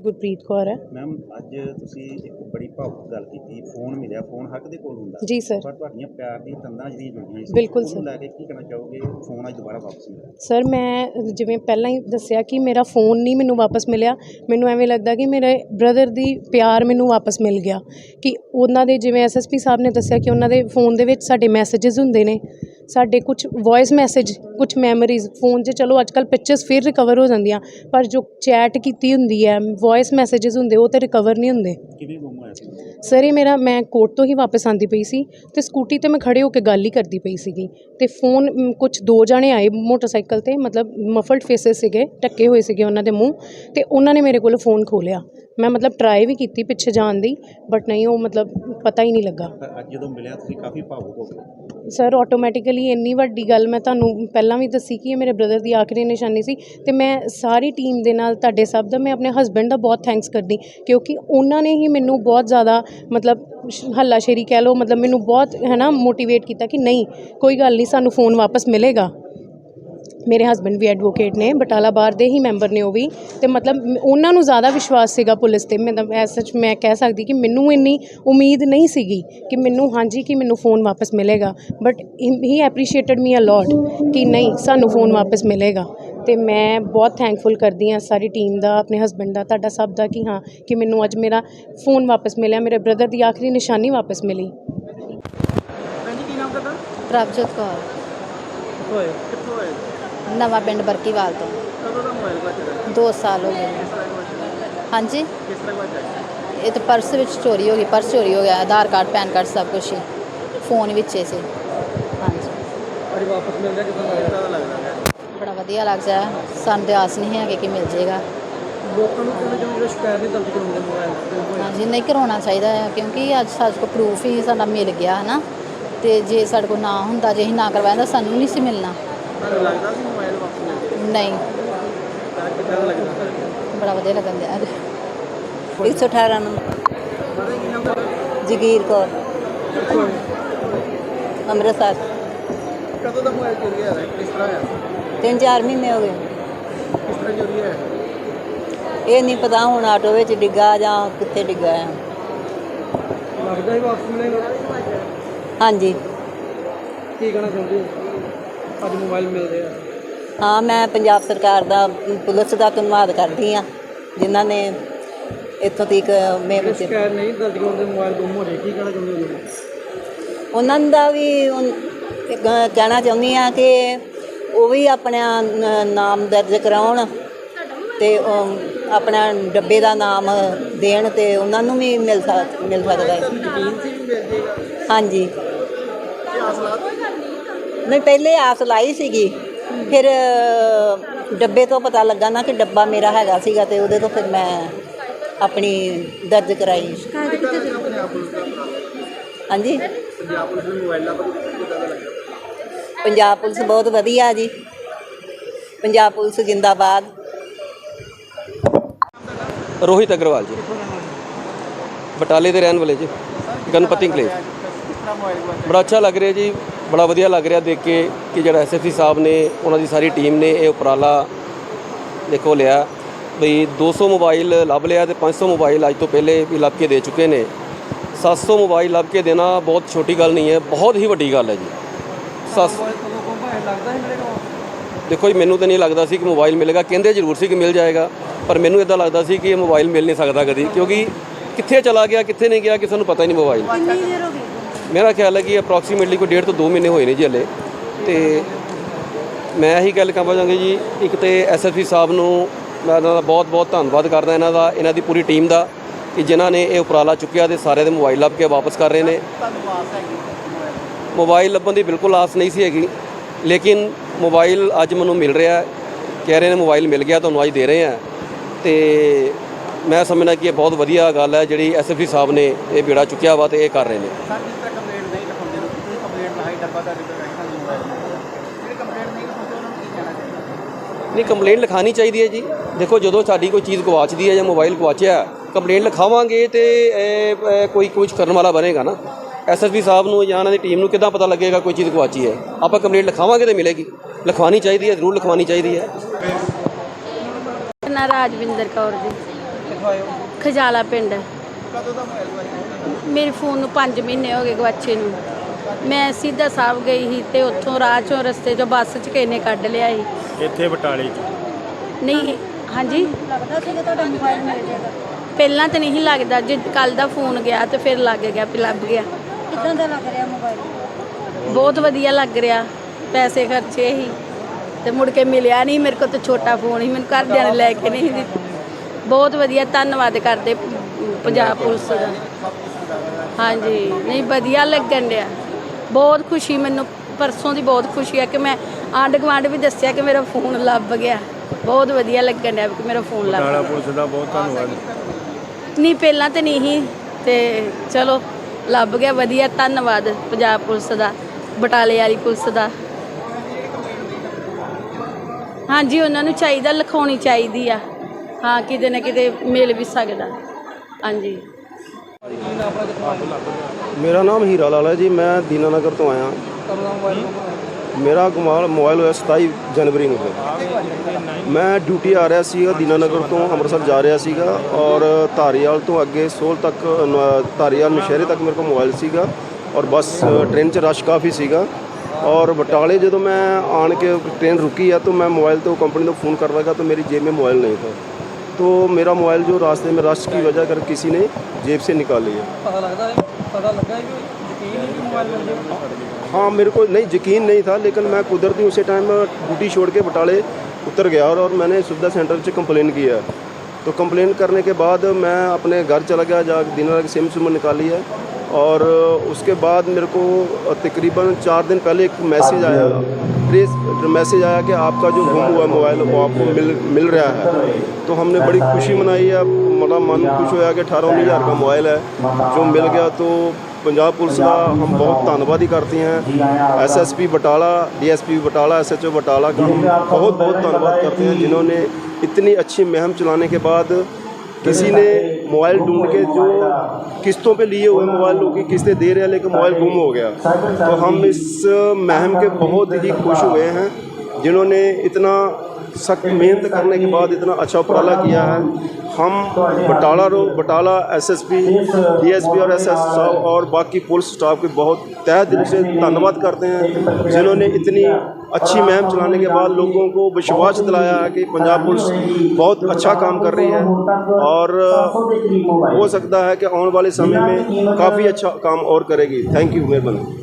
ਗੁਰਪ੍ਰੀਤ ਕੌਰ ਹੈ। ਮੈਮ ਅੱਜ ਤੁਸੀਂ ਇੱਕ ਬੜੀ ਭਾਵੁਕ ਗੱਲ ਕੀਤੀ। ਫੋਨ ਮਿਲਿਆ। ਫੋਨ ਹੱਕ ਦੇ ਕੋਲ ਹੁੰਦਾ। ਜੀ ਸਰ ਪਰ ਤੁਹਾਡੀਆਂ ਪਿਆਰ ਦੀਆਂ ਤੰਦਾਂ ਜਿਹੜੀਆਂ ਜੁੜੀਆਂ ਸੀ ਬਿਲਕੁਲ ਸਰ। ਲੈ ਕੇ ਕੀ ਕਹਿਣਾ ਚਾਹੋਗੇ? ਫੋਨ ਅੱਜ ਦੁਬਾਰਾ ਵਾਪਸ ਮਿਲਿਆ। ਸਰ ਮੈਂ ਜਿਵੇਂ ਪਹਿਲਾਂ ਹੀ ਦੱਸਿਆ ਕਿ ਮੇਰਾ ਫੋਨ ਨਹੀਂ ਮੈਨੂੰ ਵਾਪਸ ਮਿਲਿਆ। ਮੈਨੂੰ ਐਵੇਂ ਲੱਗਦਾ ਕਿ ਮੇਰੇ ਬ੍ਰਦਰ ਦੀ ਪਿਆਰ ਮੈਨੂੰ ਵਾਪਸ ਮਿਲ ਗਿਆ। ਕਿ ਉਹਨਾਂ ਦੇ ਜਿਵੇਂ ਐਸਐਸਪੀ ਸਾਹਿਬ ਨੇ ਦੱਸਿਆ ਕਿ ਉਹਨਾਂ ਦੇ ਫੋਨ ਦੇ ਵਿੱਚ ਸਾਡੇ ਮੈਸੇजेस ਹੁੰਦੇ ਨੇ। ਸਾਡੇ ਕੁਝ ਵੌਇਸ ਮੈਸੇਜ ਕੁਝ ਮੈਮਰੀਜ਼ ਫੋਨ 'ਚ ਚਲੋ ਅੱਜਕੱਲ ਪਿਕਚਰਸ ਫਿਰ ਰਿਕਵਰ ਹੋ ਜਾਂਦੀਆਂ ਪਰ ਜੋ ਚੈਟ ਕੀਤੀ ਹੁੰਦੀ ਹੈ ਵੌਇਸ ਮੈਸੇजेस ਹੁੰਦੇ ਉਹ ਤੇ ਰਿਕਵਰ ਨਹੀਂ ਹੁੰਦੇ। ਕਿਵੇਂ ਗੁੰਮ ਹੋਇਆ ਸੀ? ਸਰ ਇਹ ਮੇਰਾ ਮੈਂ ਕੋਰਟ ਤੋਂ ਹੀ ਵਾਪਸ ਆਂਦੀ ਪਈ ਸੀ ਤੇ ਸਕੂਟੀ ਤੇ ਮੈਂ ਖੜੇ ਹੋ ਕੇ ਗੱਲ ਹੀ ਕਰਦੀ ਪਈ ਸੀਗੀ ਤੇ ਫੋਨ ਕੁਝ ਦੋ ਜਾਣੇ ਆਏ ਮੋਟਰਸਾਈਕਲ ਤੇ ਮਤਲਬ ਮਫਲਡ ਫੇਸਸ ਸੀਗੇ ਢੱਕੇ ਹੋਏ ਸੀਗੇ ਉਹਨਾਂ ਦੇ ਮੂੰਹ ਤੇ ਉਹਨਾਂ ਨੇ ਮੇਰੇ ਕੋਲ ਫੋਨ ਖੋਲਿਆ ਮੈਂ ਮਤਲਬ ਟਰਾਈ ਵੀ ਕੀਤੀ ਪਿੱਛੇ ਜਾਣ ਦੀ ਬਟ ਨਹੀਂ ਉਹ ਮਤਲਬ ਪਤਾ ਹੀ ਨਹੀਂ ਲੱਗਾ। ਪਰ ਅੱਜ ਜਦੋਂ ਮਿਲਿਆ ਤੁਸੀਂ ਕਾਫੀ ਭਾਵੁਕ ਹੋ ਗਏ। ਸਰ ਆਟੋਮੈਟਿਕਲੀ ਇੰਨੀ ਵੱਡੀ ਗੱਲ ਮੈਂ ਤੁਹਾਨੂੰ ਪਹਿਲਾਂ ਵੀ ਦੱਸੀ ਕਿ ਇਹ ਮੇਰੇ ਬ੍ਰਦਰ ਦੀ ਆਖਰੀ ਨਿਸ਼ਾਨੀ ਸੀ ਤੇ ਮੈਂ ਸਾਰੀ ਟੀਮ ਦੇ ਨਾਲ ਤੁਹਾਡੇ ਸਭ ਦਾ ਮੈਂ ਆਪਣੇ ਹਸਬੈਂਡ ਦਾ ਬਹੁਤ ਥੈਂਕਸ ਕਰਦੀ ਕਿਉਂਕਿ ਉਹਨਾਂ ਨੇ ਹੀ ਮੈਨੂੰ ਬਹੁਤ ਜ਼ਿਆਦਾ ਮਤਲਬ ਹੱਲਾਸ਼ੇਰੀ ਕਹਿ ਲਓ ਮਤਲਬ ਮੈਨੂੰ ਬਹੁਤ ਹੈ ਨਾ ਮੋਟੀਵੇਟ ਕੀਤਾ ਕਿ ਨਹੀਂ ਕੋਈ ਗੱਲ ਨਹੀਂ ਸਾਨੂੰ ਫੋਨ ਵਾਪਸ ਮਿਲੇਗਾ। ਮੇਰੇ ਹਸਬੈਂਡ ਵੀ ਐਡਵੋਕੇਟ ਨੇ ਬਟਾਲਾ ਬਾਰ ਦੇ ਹੀ ਮੈਂਬਰ ਨੇ ਉਹ ਵੀ। ਤੇ ਮਤਲਬ ਮ- ਉਹਨਾਂ ਨੂੰ ਜ਼ਿਆਦਾ ਵਿਸ਼ਵਾਸ ਸੀਗਾ ਪੁਲਿਸ ਤੇ। ਮਤਲਬ ਐਸ ਸੱਚ ਮੈਂ ਕਹਿ ਸਕਦੀ ਕਿ ਮੈਨੂੰ ਇੰਨੀ ਉਮੀਦ ਨਹੀਂ ਸੀਗੀ ਕਿ ਮੈਨੂੰ ਹਾਂਜੀ ਕਿ ਮੈਨੂੰ ਫੋਨ ਵਾਪਸ ਮਿਲੇਗਾ। ਬਟ ਹੀ ਐਪਰੀਸ਼ੀਏਟਡ ਮੀ ਅ ਲੋਟ ਕਿ ਨਹੀਂ ਸਾਨੂੰ ਫੋਨ ਵਾਪਸ ਮਿਲੇਗਾ। ਤੇ ਮੈਂ ਬਹੁਤ ਥੈਂਕਫੁਲ ਕਰਦੀ ਹਾਂ ਸਾਰੀ ਟੀਮ ਦਾ ਆਪਣੇ ਹਸਬੈਂਡ ਦਾ ਤੁਹਾਡਾ ਸਭ ਦਾ ਕਿ ਹਾਂ ਕਿ ਮੈਨੂੰ ਅੱਜ ਮੇਰਾ ਫੋਨ ਵਾਪਸ ਮਿਲਿਆ ਮੇਰੇ ਬ੍ਰਦਰ ਦੀ ਆਖਰੀ ਨਿਸ਼ਾਨੀ ਵਾਪਸ ਮਿਲੀ। ਹਾਂਜੀ ਕੀ ਨਾਮ ਤੁਹਾਡਾ? ਪ੍ਰਭਜੋਤ ਕੌਰ। ਹੋਏ ਕਿੱਥੋਂ ਹੋਏ ਨਵਾਂ ਪਿੰਡ ਬਰਕੀਵਾਲ ਤੋਂ। ਕਦੋਂ ਦਾ ਮੋਬਾਈਲ ਬਚਦਾ 2 ਸਾਲ ਹੋ ਗਏ। ਹਾਂਜੀ? ਕਿਸ ਤਰ੍ਹਾਂ ਬਚਦਾ ਇਹ ਤਾਂ ਪਰਸ ਵਿੱਚ ਚੋਰੀ ਹੋ ਗਈ ਪਰਸ ਚੋਰੀ ਹੋ ਗਿਆ ਆਧਾਰ ਕਾਰਡ ਪੈਨ ਕਾਰਡ ਸਭ ਕੁਝ ਹੀ। ਫੋਨ ਵਿੱਚ ਹੀ ਸੀ। ਹਾਂਜੀ। ਅੱਜ ਵਾਪਸ ਮਿਲ ਗਿਆ ਕਿਦਾਂ ਲੱਗਦਾ ਲੱਗਦਾ ਬੜਾ ਵਧੀਆ ਲੱਗ ਜਾ ਸਾਨੂੰ ਤੇ ਆਸ ਨਹੀਂ ਹੈਗੀ ਕਿ ਮਿਲ ਜੇਗਾ ਲੋਕਾਂ ਨੂੰ ਕਹਿੰਦੇ ਜਿਵੇਂ ਸ਼ਿਕਾਇਤ ਨਹੀਂ ਦਰਜ ਕਰਾਉਂਦੇ ਮੋਬਾਈਲ ਹਾਂਜੀ ਨਹੀਂ ਕਰਾਉਣਾ ਚਾਹੀਦਾ ਹੈ ਕਿਉਂਕਿ ਅੱਜ ਸਾਡੇ ਕੋਲ ਪ੍ਰੂਫ ਹੀ ਸਾਡਾ ਮਿਲ ਗਿਆ ਹੈ ਨਾ ਤੇ ਜੇ ਸਾਡੇ ਕੋਲ ਨਾ ਹੁੰਦਾ ਜੇ ਅਸੀਂ ਨਾ ਕਰਵਾਇਆ ਤਾਂ ਸਾਨੂੰ ਨਹੀਂ ਸੀ ਮਿਲਣਾ। ਲੱਗਦਾ ਸੀ ਮੋਬਾਈਲ ਵਾਪਸ ਮਿਲ ਗਿਆ ਨਹੀਂ। ਲੱਗਦਾ ਬੜਾ ਵਧੀਆ ਲੱਗਣ ਦਿਆ 118 ਨੰਬਰ ਜਗੀਰ ਕੌਰ। ਅੰਮ੍ਰਿਤਸਰ। ਕਦੋਂ ਦਾ ਮੋਬਾਈਲ ਚੋਰੀ ਹੋਇਆ? ਕਿਸ ਤਰ੍ਹਾਂ ਹੋਇਆ? ਤਿੰਨ ਚਾਰ ਮਹੀਨੇ ਹੋ ਗਏ। ਕਿਸ ਤਰ੍ਹਾਂ ਚੋਰੀ ਹੋਇਆ? ਇਹ ਨਹੀਂ ਪਤਾ ਹੁਣ ਆਟੋ ਵਿੱਚ ਡਿੱਗਾ ਜਾਂ ਕਿੱਥੇ ਡਿੱਗਾ ਹੈ ਲੱਗਦਾ ਹੀ ਵਾਪਸ ਮਿਲੇਗਾ। ਹਾਂਜੀ। ਕੀ ਕਹਿਣਾ ਚਾਹੁੰਦੇ ਹੋ? ਅੱਜ ਮੋਬਾਈਲ ਮਿਲ ਰਿਹਾ ਹਾਂ ਮੈਂ ਪੰਜਾਬ ਸਰਕਾਰ ਦਾ ਪੁਲਿਸ ਦਾ ਧੰਨਵਾਦ ਕਰਦੀ ਆ ਜਿਨ੍ਹਾਂ ਨੇ ਇੱਥੋਂ ਤੱਕ ਮੇਰੇ ਤੇ ਸ਼ਿਕਾਇਤ ਨਹੀਂ ਦਰਜ ਕਰਾਉਂਦੇ ਮੋਬਾਈਲ ਗੁੰਮ ਹੋ ਰਿਹਾ ਕੀ ਕਹਿਣਾ ਚਾਹੁੰਦੇ ਹੋ ਉਹਨਾਂ ਦਾ ਵੀ ਕਹਿਣਾ ਚਾਹੁੰਦੀ ਆ ਕਿ ਉਹ ਵੀ ਆਪਣਾ ਨਾਮ ਦਰਜ ਕਰਾਉਣ ਤੇ ਆਪਣਾ ਡੱਬੇ ਦਾ ਨਾਮ ਦੇਣ ਤੇ ਉਹਨਾਂ ਨੂੰ ਵੀ ਮਿਲ ਸਕ ਮਿਲ ਸਕਦਾ ਹੈ। ਹਾਂਜੀ। ਨਹੀਂ ਪਹਿਲੇ ਆਸ ਲਾਈ ਸੀਗੀ। ਫਿਰ ਡੱਬੇ ਤੋਂ ਪਤਾ ਲੱਗਾ ਨਾ ਕਿ ਡੱਬਾ ਮੇਰਾ ਹੈਗਾ ਸੀਗਾ ਤੇ ਉਹਦੇ ਤੋਂ ਫਿਰ ਮੈਂ ਆਪਣੀ ਦਰਜ ਕਰਾਈ। ਹਾਂਜੀ? ਪੰਜਾਬ ਪੁਲਿਸ ਬਹੁਤ ਵਧੀਆ ਜੀ। ਪੰਜਾਬ ਪੁਲਿਸ ਜਿੰਦਾਬਾਦ। ਰੋਹਿਤ ਅਗਰਵਾਲ ਜੀ। ਬਟਾਲੇ ਦੇ ਰਹਿਣ ਵਾਲੇ ਜੀ। ਗਣਪਤੀ ਕਲੇਜ ਬੜਾ ਅੱਛਾ ਲੱਗ ਰਿਹਾ ਜੀ। ਬੜਾ ਵਧੀਆ ਲੱਗ ਰਿਹਾ ਦੇਖ ਕੇ ਕਿ ਜਿਹੜਾ ਐਸਐਸਪੀ ਸਾਹਿਬ ਨੇ ਉਹਨਾਂ ਦੀ ਸਾਰੀ ਟੀਮ ਨੇ ਇਹ ਉਪਰਾਲਾ ਦੇਖੋ ਲਿਆ। ਬਈ 200 ਮੋਬਾਈਲ ਲੱਭ ਲਿਆ ਤੇ 500 ਮੋਬਾਈਲ ਅੱਜ ਤੋਂ ਪਹਿਲੇ ਵੀ ਲੱਭ ਕੇ ਦੇ ਚੁੱਕੇ ਨੇ। 700 ਮੋਬਾਈਲ ਲੱਭ ਕੇ ਦੇਣਾ ਬਹੁਤ ਛੋਟੀ ਗੱਲ ਨਹੀਂ ਹੈ ਬਹੁਤ ਹੀ ਵੱਡੀ ਗੱਲ ਹੈ ਜੀ। ਮਿਲੇਗਾ ਦੇਖੋ ਜੀ ਮੈਨੂੰ ਤਾਂ ਨਹੀਂ ਲੱਗਦਾ ਸੀ ਕਿ ਮੋਬਾਈਲ ਮਿਲੇਗਾ ਕਹਿੰਦੇ ਜ਼ਰੂਰ ਸੀ ਕਿ ਮਿਲ ਜਾਏਗਾ ਪਰ ਮੈਨੂੰ ਇਦਾਂ ਲੱਗਦਾ ਸੀ ਕਿ ਇਹ ਮੋਬਾਈਲ ਮਿਲ ਨਹੀਂ ਸਕਦਾ ਕਦੀ ਕਿਉਂਕਿ ਕਿੱਥੇ ਚਲਾ ਗਿਆ ਕਿੱਥੇ ਨਹੀਂ ਗਿਆ ਕਿਸੇ ਨੂੰ ਪਤਾ ਹੀ ਨਹੀਂ ਮੋਬਾਈਲ ਮੇਰਾ ਖਿਆਲ ਹੈ ਕਿ ਅਪਰੋਕਸੀਮੇਟਲੀ ਕੋਈ ਡੇਢ ਤੋਂ 2 ਮਹੀਨੇ ਹੋਏ ਨੇ ਜੀ ਹਲੇ। ਤੇ ਮੈਂ ਇਹੀ ਗੱਲ ਕਹਾਂ ਚਾਹਾਂਗਾ ਜੀ, ਇੱਕ ਤੇ ਐਸਐਸਪੀ ਸਾਹਿਬ ਨੂੰ ਮੈਂ ਇਹਨਾਂ ਦਾ ਬਹੁਤ ਬਹੁਤ ਧੰਨਵਾਦ ਕਰਦਾ ਇਹਨਾਂ ਦਾ, ਇਹਨਾਂ ਦੀ ਪੂਰੀ ਟੀਮ ਦਾ, ਕਿ ਜਿਨ੍ਹਾਂ ਨੇ ਇਹ ਉਪਰਾਲਾ ਚੁੱਕਿਆ ਤੇ ਸਾਰੇ ਦੇ ਮੋਬਾਈਲ ਲੱਭ ਕੇ ਵਾਪਸ ਕਰ ਰਹੇ ਨੇ। ਮੋਬਾਈਲ ਲੱਭਣ ਦੀ ਬਿਲਕੁਲ ਆਸ ਨਹੀਂ ਸੀ ਹੈਗੀ, ਲੇਕਿਨ ਮੋਬਾਈਲ ਅੱਜ ਮੈਨੂੰ ਮਿਲ ਰਿਹਾ ਕਹਿ ਰਹੇ ਨੇ ਮੋਬਾਈਲ ਮਿਲ ਗਿਆ, ਤੁਹਾਨੂੰ ਅੱਜ ਦੇ ਰਹੇ ਆ ਤੇ ਮੈਂ ਸਮਝਣਾ ਕਿ ਇਹ ਬਹੁਤ ਵਧੀਆ ਗੱਲ ਹੈ, ਜਿਹੜੀ ਐਸਐਫਸੀ ਸਾਹਿਬ ਨੇ ਇਹ ਬੇੜਾ ਚੁੱਕਿਆ ਵਾ ਤੇ ਇਹ ਕਰ ਰਹੇ ਨੇ ਸਰ ਜਿਸ ਤਰ੍ਹਾਂ ਕੰਪਲੇਂਟ ਨਹੀਂ ਲਿਖਾਉਂਦੇ ਲੋਕ ਤੁਸੀਂ ਕੰਪਲੇਂਟ ਲਿਖਾਈ ਡੱਬਾ ਦਾ ਦਿੱਤਾ ਹੈ ਸਾਨੂੰ ਮੋਬਾਈਲ ਜਿਹੜੇ ਕੰਪਲੇਂਟ ਨਹੀਂ ਲਿਖਾਉਂਦੇ ਉਹਨਾਂ ਨੂੰ ਕੀ ਕਹਿਣਾ ਚਾਹੀਦਾ? ਨਹੀਂ ਕੰਪਲੇਂਟ ਲਿਖਾਣੀ ਚਾਹੀਦੀ ਹੈ ਜੀ। ਦੇਖੋ ਜਦੋਂ ਸਾਡੀ ਕੋਈ ਚੀਜ਼ ਗਵਾਚਦੀ ਹੈ ਜਾਂ ਮੋਬਾਈਲ ਗਵਾਚਿਆ ਕੰਪਲੇਂਟ ਲਿਖਾਵਾਂਗੇ ਤੇ ਕੋਈ ਕੁਝ ਕਰਨ ਵਾਲਾ ਬਣੇਗਾ ਨਾ। ਐਸਐਸਪੀ ਸਾਹਿਬ ਨੂੰ ਜਾਂ ਉਹਨਾਂ ਦੀ ਟੀਮ ਨੂੰ ਕਿੱਦਾਂ ਪਤਾ ਲੱਗੇਗਾ ਕੋਈ ਚੀਜ਼ ਗਵਾਚੀ ਹੈ? ਆਪਾਂ ਕੰਪਲੇਂਟ ਲਿਖਾਵਾਂਗੇ ਤੇ ਮਿਲੇਗੀ। ਲਿਖਵਾਣੀ ਚਾਹੀਦੀ ਹੈ ਜ਼ਰੂਰ ਲਿਖਵਾਣੀ ਚਾਹੀਦੀ ਹੈ। ਨਾ ਰਾਜਵਿੰਦਰ ਕੌਰ ਜੀ। ਖਜਾਲਾ ਪਿੰਡ। ਕਦੋਂ ਦਾ ਮੇਰੇ ਫੋਨ ਨੂੰ 5 ਮਹੀਨੇ ਹੋ ਗਏ ਗਵਾਚੇ ਨੂੰ। ਮੈਂ ਸਿੱਧਾ ਸਾਹਿਬ ਗਈ ਸੀ ਤੇ ਉੱਥੋਂ ਰਾਹ ਚੋਂ ਰਸਤੇ ਚੋਂ ਬੱਸ 'ਚ ਕਿਸੇ ਨੇ ਕੱਢ ਲਿਆ ਸੀ। ਇੱਥੇ ਬਟਾਲੇ 'ਚ? ਨਹੀਂ ਹਾਂਜੀ। ਲੱਗਦਾ ਸੀ ਕਿ ਤੁਹਾਡਾ ਮੋਬਾਈਲ ਮਿਲ ਜਾਏਗਾ ਪਹਿਲਾਂ ਤਾਂ ਨਹੀਂ ਲੱਗਦਾ ਜੇ ਕੱਲ ਦਾ ਫੋਨ ਗਿਆ ਤੇ ਫਿਰ ਲੱਗ ਗਿਆ ਵੀ ਲੱਭ ਗਿਆ। ਕਿਦਾਂ ਦਾ ਲੱਗ ਰਿਹਾ ਮੋਬਾਈਲ ਬਹੁਤ ਵਧੀਆ ਲੱਗ ਰਿਹਾ ਪੈਸੇ ਖਰਚੇ ਸੀ ਤੇ ਮੁੜ ਕੇ ਮਿਲਿਆ ਨਹੀਂ ਮੇਰੇ ਕੋਲ ਤਾਂ ਛੋਟਾ ਫੋਨ ਸੀ ਮੈਨੂੰ ਘਰਦਿਆਂ ਨੇ ਲੈ ਕੇ ਨਹੀਂ ਦਿੱਤਾ। ਬਹੁਤ ਵਧੀਆ ਧੰਨਵਾਦ ਕਰਦੇ ਪੰਜਾਬ ਪੁਲਿਸ ਦਾ। ਹਾਂਜੀ ਨਹੀਂ ਵਧੀਆ ਲੱਗਣ ਡਿਆ। ਬਹੁਤ ਖੁਸ਼ੀ ਮੈਨੂੰ ਪਰਸੋਂ ਦੀ ਬਹੁਤ ਖੁਸ਼ੀ ਹੈ ਕਿ ਮੈਂ ਆਂਢ ਗੁਆਂਢ ਵੀ ਦੱਸਿਆ ਕਿ ਮੇਰਾ ਫੋਨ ਲੱਭ ਗਿਆ। ਬਹੁਤ ਵਧੀਆ ਲੱਗਣ ਡਿਆ ਕਿ ਮੇਰਾ ਫੋਨ ਲੱਭ ਗਿਆ। ਪੁਲਿਸ ਦਾ ਬਹੁਤ ਧੰਨਵਾਦ। ਨਹੀਂ ਪਹਿਲਾਂ ਤੇ ਨਹੀਂ ਸੀ ਤੇ ਚਲੋ ਲੱਭ ਗਿਆ ਵਧੀਆ ਧੰਨਵਾਦ ਪੰਜਾਬ ਪੁਲਿਸ ਦਾ ਬਟਾਲੇ ਵਾਲੀ ਪੁਲਿਸ ਦਾ। ਹਾਂਜੀ ਉਹਨਾਂ ਨੂੰ ਚਾਹੀਦਾ ਲਿਖਾਉਣੀ ਚਾਹੀਦੀ ਆ। ਹਾਂ ਕਿਤੇ ਨਾ ਕਿਤੇ ਮਿਲ ਵੀ ਸਕਦਾ। ਹਾਂਜੀ। ਮੇਰਾ ਨਾਮ ਹੀਰਾ ਲਾਲ ਹੈ ਜੀ, ਮੈਂ ਦੀਨਾਨਗਰ ਤੋਂ ਆਇਆ। ਮੇਰਾ ਗੁਮਾਲ ਮੋਬਾਈਲ ਹੋਇਆ 27 ਜਨਵਰੀ ਨੂੰ। ਮੈਂ ਡਿਊਟੀ ਆ ਰਿਹਾ ਸੀਗਾ ਦੀਨਾਨਗਰ ਤੋਂ, ਅੰਮ੍ਰਿਤਸਰ ਜਾ ਰਿਹਾ ਸੀਗਾ ਔਰ ਧਾਰੀਵਾਲ ਤੋਂ ਅੱਗੇ ਸੋਲ ਤੱਕ ਧਾਰੀਵਾਲ ਮਸ਼ਹਿਰੇ ਤੱਕ ਮੇਰੇ ਕੋਲ ਮੋਬਾਈਲ ਸੀਗਾ ਔਰ ਬਸ ਟ੍ਰੇਨ 'ਚ ਰਸ਼ ਕਾਫੀ ਸੀਗਾ ਔਰ ਬਟਾਲੇ ਜਦੋਂ ਮੈਂ ਆਣ ਕੇ ਟ੍ਰੇਨ ਰੁਕੀ ਆ, ਤਾਂ ਮੈਂ ਮੋਬਾਈਲ ਤੋਂ ਕੰਪਨੀ ਤੋਂ ਫੋਨ ਕਰ ਲਗਾ ਤਾਂ ਮੇਰੀ ਜੇਬ 'ਮੇ ਮੋਬਾਈਲ ਨਹੀਂ ਥਾ تو میرا موبائل جو راستے میں رش کی وجہ کر کسی نے جیب سے نکال لیا۔ ہاں میرے کو نہیں یقین نہیں تھا لیکن میں قدرتی اسی ٹائم ڈوٹی چھوڑ کے بٹالے اتر گیا اور, اور میں نے سویدھا سینٹر سے کمپلین کیا۔ تو کمپلین کرنے کے بعد میں اپنے گھر چلا گیا جا دن سم سم نکالی ہے۔ اور اس کے بعد میرے کو تقریباً چار دن پہلے ایک میسیج آیا۔ और उसके बाद मेरे को तकरीबन चार दिन पहले एक मैसेज आया ट्रेस मैसेज आया कि आपका जो गुम हुआ मोबाइल वो आपको मिल मिल रहा है तो हमने बड़ी खुशी मनाई है बड़ा मन खुश होया कि अठारह उन्नीस हज़ार का मोबाइल है जो मिल गया तो ਪੰਜਾਬ ਪੁਲਿਸ ਦਾ ਹਮ ਬਹੁਤ ਧੰਨਵਾਦ ਹੀ करते हैं SSP Batala DSP Batala SHO Batala का हम बहुत बहुत धन्यवाद करते हैं जिन्होंने इतनी अच्छी मुहिम चलाने के बाद किसी ने मोबाइल ढूंढ के जो किस्तों पे लिए हुए मोबाइल लोग की किस्तें दे रहे हैं लेकिन मोबाइल गुम हो गया तो हम इस मुहिम के बहुत ही खुश हुए हैं जिन्होंने इतना सख्त मेहनत करने के बाद इतना अच्छा उपराला किया है ہم بٹالہ رو Batala S S P D S P اور ایس ایس صاحب اور باقی پولیس اسٹاف کے بہت تہ دل سے دھنیہ کرتے ہیں، جنہوں نے اتنی اچھی مہم چلانے کے بعد لوگوں کو وشواس دلایا ہے کہ پنجاب پولیس بہت اچھا کام کر رہی ہے۔ اور ہو سکتا ہے کہ آنے والے سمے میں کافی اچھا کام اور کرے گی۔ تھینک یو مہربانی۔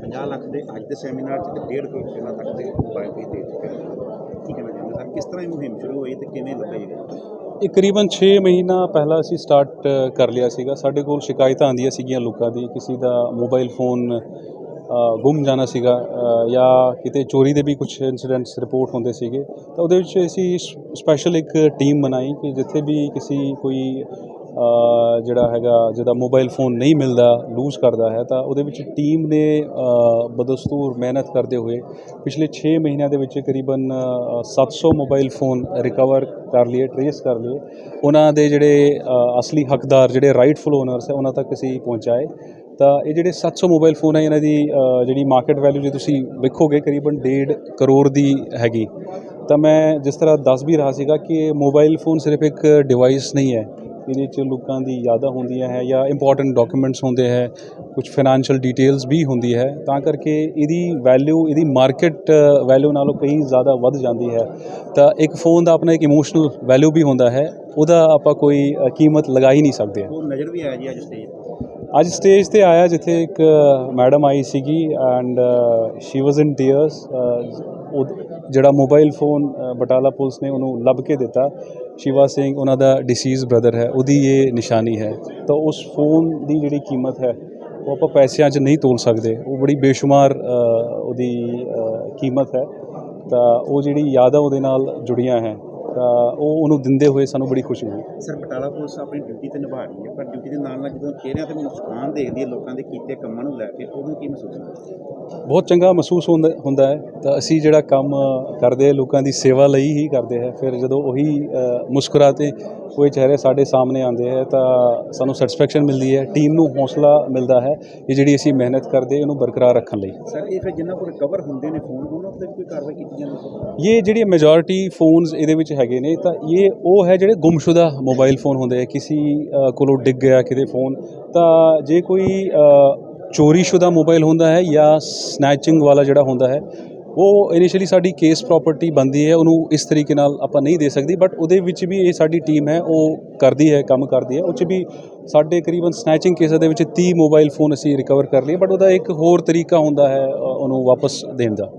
ਪੰਜਾਹ ਲੱਖ ਦੇ ਅੱਜ ਦੇ ਸੈਮੀਨਾਰ 'ਚ ਤੇ 1.5 تک ਰੁਪਏ ਤੱਕ بھی دے چکے ہیں۔ ਨੇ ਕੀ ਕਿਸ ਤਰ੍ਹਾਂ ਇਹ ਮੁਹਿੰਮ ਸ਼ੁਰੂ ਹੋਈ ਤੇ ਕਿਵੇਂ ਲੱਗਾ ਇਹ ਕਰੀਬਨ 6 ਮਹੀਨਾ ਪਹਿਲਾਂ ਅਸੀਂ ਸਟਾਰਟ ਕਰ ਲਿਆ ਸੀਗਾ। ਸਾਡੇ ਕੋਲ ਸ਼ਿਕਾਇਤਾਂ ਆਉਂਦੀਆਂ ਸੀਗੀਆਂ ਲੋਕਾਂ ਦੀ, ਕਿਸੇ ਦਾ ਮੋਬਾਈਲ ਫੋਨ ਗੁੰਮ ਜਾਣਾ ਸੀਗਾ ਜਾਂ ਕਿਤੇ ਚੋਰੀ ਦੇ ਵੀ ਕੁਝ ਇਨਸੀਡੈਂਟਸ ਰਿਪੋਰਟ ਹੁੰਦੇ ਸੀਗੇ। ਤਾਂ ਉਹਦੇ ਵਿੱਚ ਅਸੀਂ ਸਪੈਸ਼ਲ ਇੱਕ ਟੀਮ ਬਣਾਈ ਕਿ ਜਿੱਥੇ ਵੀ ਕਿਸੇ ਕੋਈ ਜਿਹੜਾ ਹੈਗਾ ਜਿਹਦਾ ਮੋਬਾਈਲ ਫੋਨ ਨਹੀਂ ਮਿਲਦਾ ਲੂਜ਼ ਕਰਦਾ ਹੈ ਤਾਂ ਉਹਦੇ ਵਿੱਚ ਟੀਮ ਨੇ ਬਦਸਤੂਰ ਮਿਹਨਤ ਕਰਦੇ ਹੋਏ ਪਿਛਲੇ 6 ਮਹੀਨਿਆਂ ਦੇ ਵਿੱਚ ਕਰੀਬਨ ਅ, 700 ਮੋਬਾਈਲ ਫੋਨ ਰਿਕਵਰ ਕਰ ਲਏ ਟਰੇਸ ਕਰ ਲਏ। ਉਹਨਾਂ ਦੇ ਜਿਹੜੇ ਅਸਲੀ ਹੱਕਦਾਰ ਜਿਹੜੇ ਰਾਈਟਫੁਲ ਓਨਰਸ ਹੈ ਉਹਨਾਂ ਤੱਕ ਅਸੀਂ ਪਹੁੰਚਾਏ। ਤਾਂ ਇਹ ਜਿਹੜੇ 700 ਮੋਬਾਈਲ ਫੋਨ ਹੈ ਇਹਨਾਂ ਦੀ ਜਿਹੜੀ ਮਾਰਕੀਟ ਵੈਲਿਊ ਜੇ ਤੁਸੀਂ ਵੇਖੋਗੇ ਕਰੀਬਨ 1.5 ਕਰੋੜ ਦੀ ਹੈਗੀ। ਤਾਂ ਮੈਂ ਜਿਸ ਤਰ੍ਹਾਂ ਦੱਸ ਵੀ ਰਿਹਾ ਸੀਗਾ ਕਿ ਮੋਬਾਈਲ ਫੋਨ ਸਿਰਫ ਇੱਕ ਡਿਵਾਈਸ ਨਹੀਂ ਹੈ। ਇਹਦੇ 'ਚ ਲੋਕਾਂ ਦੀ ਯਾਦਾਂ ਹੁੰਦੀਆਂ ਹੈ ਜਾਂ ਇੰਪੋਰਟੈਂਟ ਡਾਕੂਮੈਂਟਸ ਹੁੰਦੇ ਹੈ ਕੁਝ ਫਾਈਨੈਂਸ਼ੀਅਲ ਡਿਟੇਲਸ ਵੀ ਹੁੰਦੀ ਹੈ ਤਾਂ ਕਰਕੇ ਇਹਦੀ ਵੈਲਿਊ ਇਹਦੀ ਮਾਰਕੀਟ ਵੈਲਿਊ ਨਾਲੋਂ ਕਈ ਜ਼ਿਆਦਾ ਵੱਧ ਜਾਂਦੀ ਹੈ। ਤਾਂ ਇੱਕ ਫੋਨ ਦਾ ਆਪਣਾ ਇੱਕ ਇਮੋਸ਼ਨਲ ਵੈਲਿਊ ਵੀ ਹੁੰਦਾ ਹੈ ਉਹਦਾ ਆਪਾਂ ਕੋਈ ਕੀਮਤ ਲਗਾ ਹੀ ਨਹੀਂ ਸਕਦੇ। ਉਹ ਨਜ਼ਰ ਵੀ ਆਇਆ ਜੀ ਅੱਜ ਸਟੇਜ ਅੱਜ ਸਟੇਜ ਤੇ ਆਇਆ ਜਿੱਥੇ ਇੱਕ ਮੈਡਮ ਆਈ ਸੀਗੀ and she was in tears ਜਿਹੜਾ ਮੋਬਾਈਲ ਫੋਨ ਬਟਾਲਾ ਪੁਲਿਸ ਨੇ ਉਹਨੂੰ ਲੱਭ ਕੇ ਦਿੱਤਾ। ਸ਼ਿਵਾ ਸਿੰਘ, ਉਹਨਾਂ ਦਾ ਡਿਸੀਜ਼ ਬ੍ਰਦਰ ਹੈ, ਉਹਦੀ ਇਹ ਨਿਸ਼ਾਨੀ ਹੈ। ਤਾਂ ਉਸ ਫੋਨ ਦੀ ਜਿਹੜੀ ਕੀਮਤ ਹੈ, ਉਹ ਆਪਾਂ ਪੈਸਿਆਂ 'ਚ ਨਹੀਂ ਤੋਲ ਸਕਦੇ। ਉਹ ਬੜੀ ਬੇਸ਼ੁਮਾਰ ਉਹਦੀ ਕੀਮਤ ਹੈ। ਤਾਂ ਉਹ ਜਿਹੜੀ ਯਾਦਾਂ ਉਹਦੇ ਨਾਲ ਜੁੜੀਆਂ ਹੈ। ਤਾਂ ਉਹ ਉਹਨੂੰ ਦਿੰਦੇ ਹੋਏ ਸਾਨੂੰ ਬੜੀ ਖੁਸ਼ੀ ਹੋਈ। ਸਰ ਬਟਾਲਾ ਪੁਲਿਸ ਆਪਣੀ ਡਿਊਟੀ ਤੇ ਨਿਭਾ ਰਹੀ ਹੈ ਪਰ ਡਿਊਟੀ ਦੇ ਨਾਲ ਨਾਲ ਜਦੋਂ ਚਿਹਰਿਆਂ ਤੇ ਮੁਸਕਾਨ ਦੇਖਦੀ ਹੈ ਲੋਕਾਂ ਦੇ ਕੀਤੇ ਕੰਮਾਂ ਨੂੰ ਲੈ ਕੇ ਉਦੋਂ ਕੀ ਮਹਿਸੂਸ ਹੁੰਦਾ? ਬਹੁਤ ਚੰਗਾ ਮਹਿਸੂਸ ਹੁੰਦਾ ਹੈ। ਤਾਂ ਅਸੀਂ ਜਿਹੜਾ ਕੰਮ ਕਰਦੇ ਹਾਂ, ਲੋਕਾਂ ਦੀ ਸੇਵਾ ਲਈ ਹੀ ਕਰਦੇ ਹੈ। ਫਿਰ ਜਦੋਂ ਉਹੀ ਮੁਸਕਰਾਤੇ ਹੋਏ ਚਿਹਰੇ ਸਾਡੇ ਸਾਹਮਣੇ ਆਉਂਦੇ ਹੈ ਤਾਂ ਸਾਨੂੰ ਸੈਟੀਸਫੈਕਸ਼ਨ ਮਿਲਦੀ ਹੈ। ਟੀਮ ਨੂੰ ਹੌਸਲਾ ਮਿਲਦਾ ਹੈ ਕਿ ਜਿਹੜੀ ਅਸੀਂ ਮਿਹਨਤ ਕਰਦੇ ਇਹਨੂੰ ਬਰਕਰਾਰ ਰੱਖਣ ਲਈ। ਸਰ ਇਹ ਫਿਰ ਜਿਨ੍ਹਾਂ ਕੋਲ ਰਿਕਵਰ ਹੁੰਦੇ ਨੇ ਫੋਨ ਉਹਨਾਂ ਉੱਤੇ ਵੀ ਕੋਈ ਕਾਰਵਾਈ ਕੀਤੀ ਜਾਂਦੀ ਹੈ? ਇਹ ਜਿਹੜੀ ਮੈਜੋਰਿਟੀ ਫੋਨਸ ਇਹਦੇ ਵਿੱਚ ਹੈਗੇ ਨੇ ਤਾਂ ਇਹ ਉਹ ਹੈ ਜਿਹੜੇ ਗੁੰਮਸ਼ੁਦਾ ਮੋਬਾਈਲ ਫੋਨ ਹੁੰਦੇ ਆ ਕਿਸੇ ਕੋਲੋਂ ਡਿੱਗ ਗਿਆ ਕਿਤੇ ਫੋਨ ਤਾਂ ਜੇ ਕੋਈ ਅ, ਚੋਰੀਸ਼ੁਦਾ ਮੋਬਾਈਲ ਹੁੰਦਾ ਹੈ ਜਾਂ ਸਨੈਚਿੰਗ ਵਾਲਾ ਜਿਹੜਾ ਹੁੰਦਾ ਹੈ ਉਹ ਇਨੀਸ਼ੀਅਲੀ ਸਾਡੀ ਕੇਸ ਪ੍ਰਾਪਰਟੀ ਬਣਦੀ ਹੈ ਉਹਨੂੰ ਇਸ ਤਰੀਕੇ ਨਾਲ ਆਪਾਂ ਨਹੀਂ ਦੇ ਸਕਦੀ ਬਟ ਉਹਦੇ ਵਿੱਚ ਵੀ ਇਹ ਸਾਡੀ ਟੀਮ ਹੈ ਉਹ ਕਰਦੀ ਹੈ ਕੰਮ ਕਰਦੀ ਹੈ ਉਹ 'ਚ ਵੀ ਸਾਡੇ ਕਰੀਬਨ ਸਨੈਚਿੰਗ ਕੇਸਾਂ ਦੇ ਵਿੱਚ 30 ਮੋਬਾਈਲ ਫੋਨ ਅਸੀਂ ਰਿਕਵਰ ਕਰ ਲਏ ਬਟ ਉਹਦਾ ਇੱਕ ਹੋਰ ਤਰੀਕਾ ਹੁੰਦਾ ਹੈ ਉਹਨੂੰ ਵਾਪਸ ਦੇਣ ਦਾ।